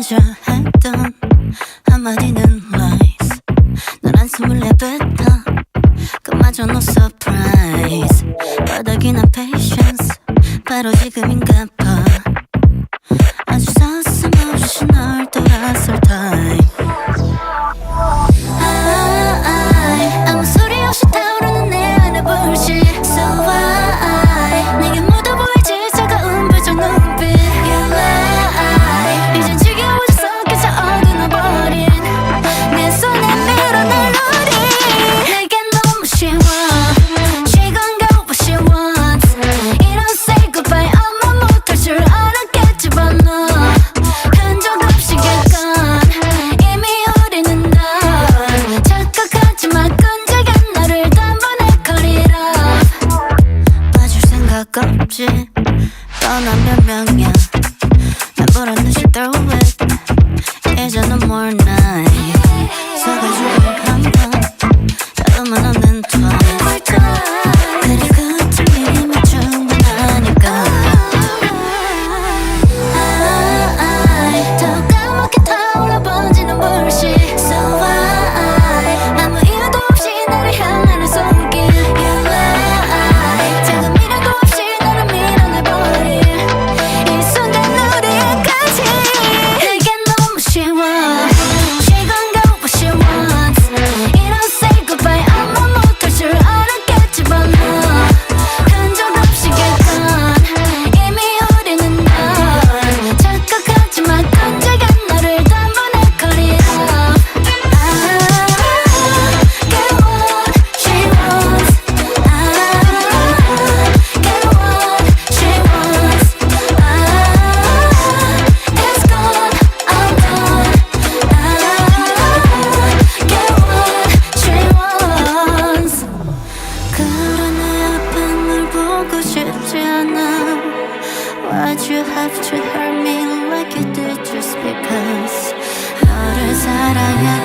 마저 했던 한마디는 lies. 넌 한숨을 내뱉어 그마저 no surprise. 바닥이나 patience. 바로 지금인가 I'm a underground Why'd you have to hurt me like you did just because? I?